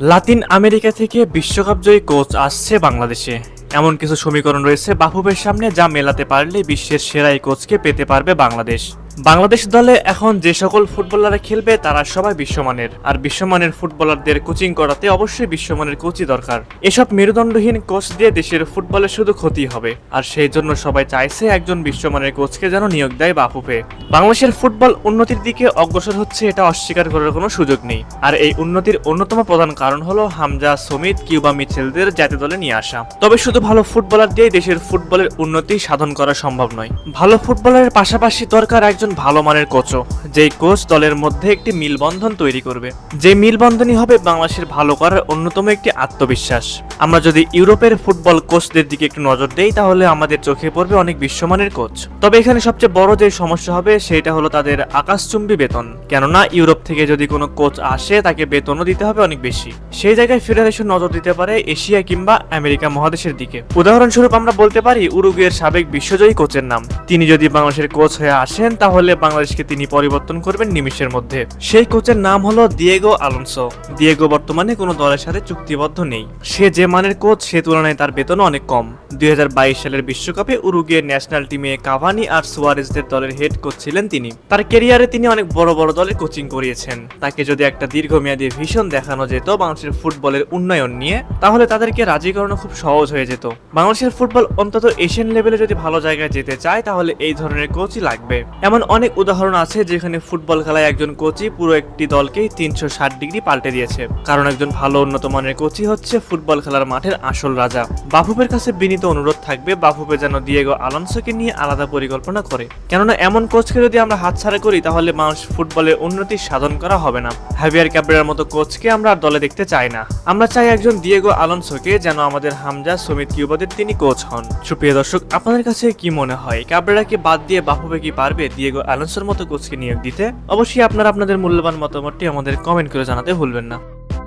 Latin America থেকে বিশ্বকাপ জয়ী coach আসছে বাংলাদেশে। এমন কিছু সমীকরণ রয়েছে বাফুফের সামনে যা মেলাতে পারলে বিশ্বের সেরা এই কোচকে পেতে পারবে বাংলাদেশ। বাংলাদেশ দলে এখন যে সকল ফুটবলাররা খেলবে, তারা সবাই বিশ্বমানের। আর বিশ্বমানের ফুটবলারদের কোচিং করাতে অবশ্যই বিশ্বমানের কোচই দরকার। এসব মেরুদণ্ডহীন কোচ দিয়ে দেশের ফুটবলে শুধু ক্ষতি হবে। আর সেই জন্য সবাই চাইছে একজন বিশ্বমানের কোচকে যেন নিয়োগ দেয় বাফুফে। বাংলাদেশের ফুটবল উন্নতির দিকে অগ্রসর হচ্ছে, এটা অস্বীকার করার কোনো সুযোগ নেই। আর এই উন্নতির অন্যতম প্রধান কারণ হলো হামজা, সমিত, কিউবা মিচেলদের জাতীয় দলে নিয়ে আসা। তবে শুধু ভালো ফুটবলার দিয়ে দেশের ফুটবলের উন্নতি সাধন করা সম্ভব নয়। ভালো ফুটবলারের পাশাপাশি দরকার একজন ভালো মানের কোচও যেই কোচ দলের মধ্যে একটি মিলবন্ধন তৈরি করবে। যে মিলবন্ধনই হবে বাংলাদেশের ভালো করার অন্যতম একটি আত্মবিশ্বাস। আমরা যদি ইউরোপের ফুটবল কোচদের দিকে একটু নজর দেই, তাহলে আমাদের চোখে পড়বে অনেক বিশ্বমানের কোচ। তবে এখানে সবচেয়ে বড় যে সমস্যা হবে, সেটা হলো তাদের আকাশচুম্বী বেতন। কেননা, ইউরোপ থেকে যদি কোনো কোচ আসে, তাকে বেতনও দিতে হবে অনেক বেশি। সেই জায়গায় ফেডারেশন নজর দিতে পারে এশিয়া কিংবা আমেরিকা মহাদেশের দিকে। উদাহরণস্বরূপ আমরা বলতে পারি, উরুগুয়ের সাবেক বিশ্বজয়ী কোচের নাম। তিনি যদি বাংলাদেশের কোচ হয়ে আসেন, তাহলে বাংলাদেশকে তিনি পরিবর্তন করবেন নিমিষের মধ্যে। সেই কোচের নাম হলো দিয়েগো আলোনসো। দিয়েগো বর্তমানে কোনো দলের সাথে চুক্তিবদ্ধ নেই। সে যে মানের কোচ, সে তুলনায় তার বেতন অনেক কম। দুই সালের বিশ্বকাপে উরুগুয়ের ন্যাশনাল টিমে কাভানি আর সুয়ারেজদের দলের হেড কোচ ছিলেন তিনি। তার ক্যারিয়ারে তিনি অনেক বড় বড় দলের কোচিং করিয়েছেন। তাকে যদি একটা দীর্ঘমেয়াদী ভীষণ দেখানো যেত বাংলাদেশের ফুটবলের উন্নয়ন নিয়ে, তাহলে তাদেরকে রাজি করানো খুব সহজ হয়ে যেত। বাংলাদেশের ফুটবল অন্তত এশিয়ান লেভেলে যদি ভালো জায়গায় যেতে চায়, তাহলে এই ধরনের কোচই লাগবে। এমন অনেক উদাহরণ আছে যেখানে ফুটবল খেলায় একজন কোচই পুরো একটি দলকেই তিনশো ষাট ডিগ্রি পাল্টে দিয়েছে। কারণ একজন ভালো উন্নত মানের কোচই হচ্ছে ফুটবল খেলার মাঠের আসল রাজা। বাফুফের কাছে বিনীত অনুরোধ থাকবে, বাফুফে যেন দিয়েগো আলোনসোকে নিয়ে আলাদা পরিকল্পনা করে। কেননা এমন কোচকে যদি আমরা হাতছাড়া করি, তাহলে মানুষ ফুটবলের উন্নতি সাধন করা হবে না। হ্যাভিয়ার ক্যাবরেরার মতো কোচকে আমরা দলে দেখতে চাই না। আমরা চাই একজন দিয়েগো আলোনসোকে যেন আমাদের হামজা সমিত কিউবাদের তিনি কোচ হন। সুপ্রিয় দর্শক, আপনাদের কাছে কি মনে হয়? ক্যাবরেরাকে বাদ দিয়ে বাফুফে কি পারবে? দিয়েগো আলোনসোর মতো কোচকে নিয়োগ দিতে অবশ্যই আপনারা আপনাদের মূল্যবান মতামতটি আমাদের কমেন্ট করে জানাতে ভুলবেন না।